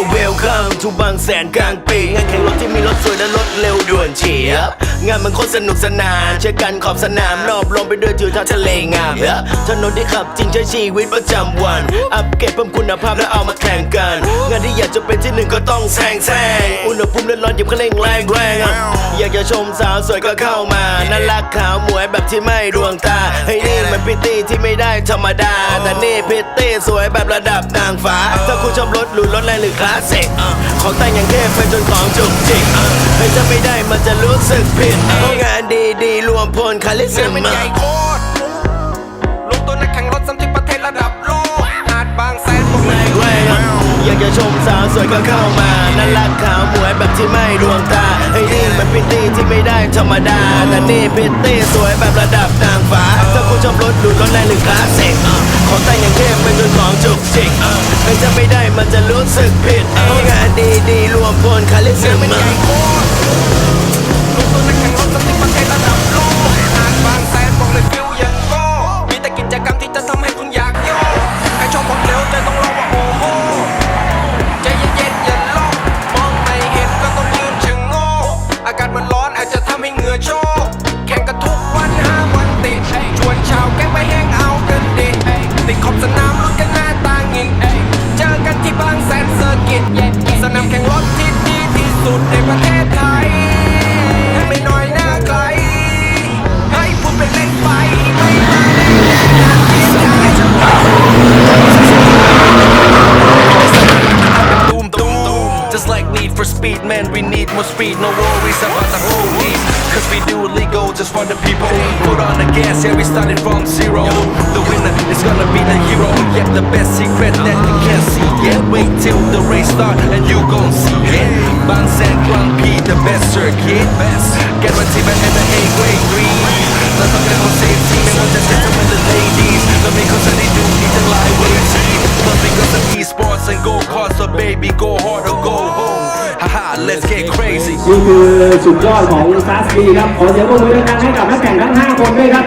ว่า welcome to บางแสนกลางปีงานแข่งรถที่มีรถสวยและรถเร็วด่วนเฉียบ งานมันโคตรสนุกสนานเช่อกันขอบสนามรอบลมไปด้วยทิวทัศน์ทะเลงามเยอะถนนที่ขับจริงใช้ชีวิตประจำวัน อัปเกรดเพิ่มคุณภาพแล้วเอามาแข่งกัน งานที่อยากจะเป็นที่หนึ่งก็ต้องแซงแซงอุณหภูมิร้อนๆหยิบเครื่องเร่งแรงแรงอยากจะชมสาวสวยก็เข้ามาน่ารักขาวหมวยแบบที่ไม่ดวงตาให้นี่มันพิตตี้ที่ไม่ได้ธรรมดาแต่นี่พิตตี้สวยแบบระดับนางฟ้า ถ้าคุณชอบรถหรูรถแรงหรือคลาสสิกของแต่งอย่างเทพเป็นจนของจุกจิกอะให้ถ้าไม่ได้มันจะรู้สึกผิดเพราะงานดีๆ รวมพลคาลิซึมมันอะใหญ่โคตรลงตัวนักแข่งรถสามสิบประเทศระดับโลกหาดบางแสนบอกเลแรยงแรงอะอยากจะชมสาวสวยก็เข้ามาน่ารักขาวหมวยแบบที่ไม่ดวงตาไอ้นี่มันพิตตี้ที่ไม่ได้ธรรมดาแต่นี่พิตตี้สวยแบบระดับนางฟ้าถ้าคุณชอบรถหรูรถแรงหรือคลาสสิกอะของแต่งอย่างเทพเป็นจนของจุกจิกอะให้ถ้าไม่ได้มันจะรู้สึกผิดเพราะงานดีๆรวมพลคาลิซึมมัน โชกแข่งกันทุกวันห้าวันติดชวนชาวแก๊งไปแห้งเอากันดิติดขอบสนามลุ้นกันหน้าตาหงิงเจอกันที่บางแสนเซอร์กิตสนามแข่งรถที่ดีที่สุดในประเทศไทย for speed, man, we need more speed. No worries about the police. Cause we do legal just for the people. Put on the gas, yeah, we started from zero. The winner is gonna be the hero. Yet the best secret that you can't see Yeah, Wait till the race start and you gon' see it. Bounce and Grand P, the best circuit. Best. Guarantee man and the A grade green. Let's talk about safety, man, we'll just get some of the ladies. Let me cause any duty to lightweight team. Plus because of esports and go karts, so baby, go hard or go let's get crazy นี่คือสุดยอดของซาสกีครับ ขอเสียงปรบมือดังๆให้กับนักแข่งทั้ง 5 คนด้วยครับ